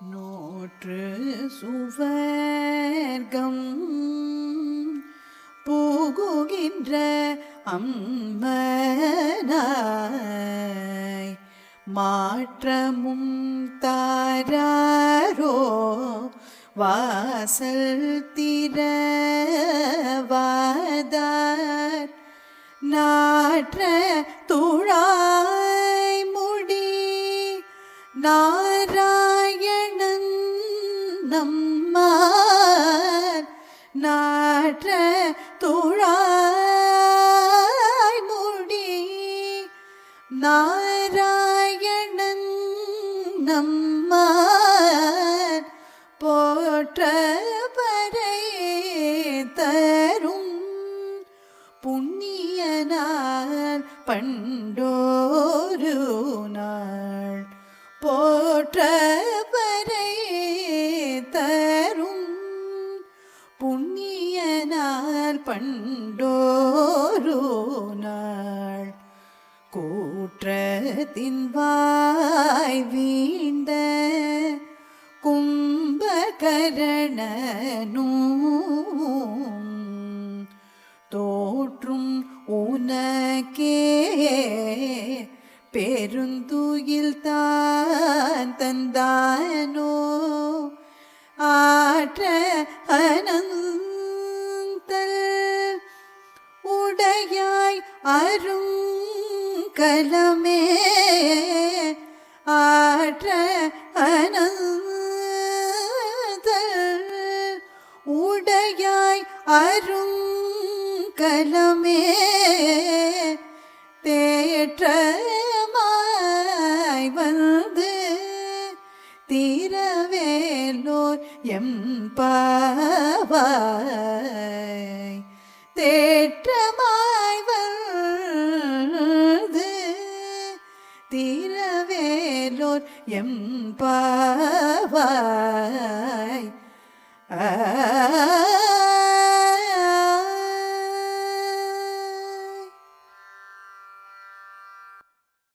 நோற்று சுவர்க்கம் போகுகின்ற அம்மனாய். மாற்றமும் தாராரோ வாசல் திரவாதார் நாற்ற துழாய் முடி நார நம்மார் நாற்ற தோழாய் முடி நாராயணன் நம்மார் போற்ற பறை தரும் புண்ணியனார் பண்டோரு நாள் போற்ற பண்டோரு நாள். கூற்றத்தின் வாய் வீண்ட கும்பகரணனும். தோற்றும் உனக்கே பெருந்துயில் தான் தந்தானோ? உடையாய் அரும் கலமே ஆற்ற அனந்தல். உடையாய் அரும் கலமே தேற்றமாய் வந்து தீரவேலோர் எம் பாவாய். தேற்ற தீரவேலோர் எம்பாவாய் ஆ